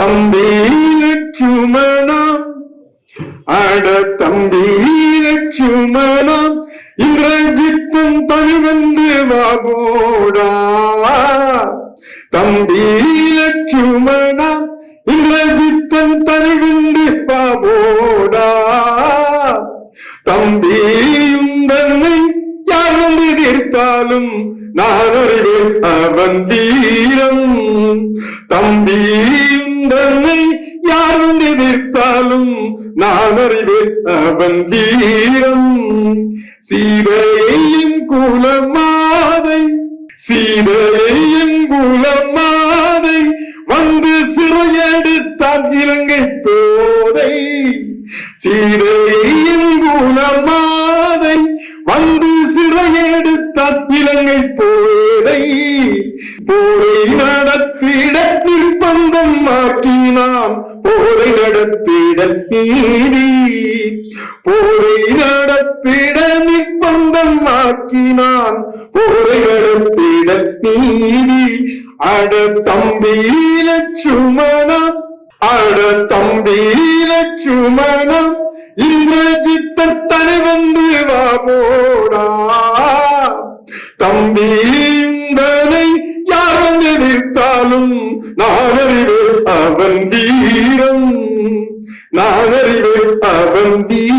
தம்பி லட்சுமணாம் அட தம்பி லட்சுமணாம் இந்திரஜித்தும் தனிவென்று வாபோடா தம்பி லட்சுமணாம் இந்திரஜித்தன் தனிவென்று வாபோடா தம்பியும் தன்னை யார் வந்து எதிர்த்தாலும் நான் அறிவேன் அவன் தீரம் தம்பியும் தன்னை யார் வந்து எதிர்த்தாலும் நான் அறிவேன் அவன் வீரம். சீதையின் குலமாதை சீதையின் குலமாதை வந்து சிறையெடுத்தான் இலங்கை போதை. சீதையின் குலமாதை வந்து சிறையெடுத்தான் இலங்கை போதை. போரை நடத்திட மாற்றினான் போரை நடத்திட நீதி. போரை நடத்திட நிப்பந்தம் மாற்றினான். போரை நடத்திட நீதி. அட தம்பி லட்சுமணம் அட தம்பி லட்சுமணம் இந்திரஜித்தன் தனி வந்து வா போடா. தம்பி இந்தனை யார் வந்து எதிர்த்தாலும் நான் அறிவேன் அவன் வீரம். நான் அறிவேன் அவன் வீரம்.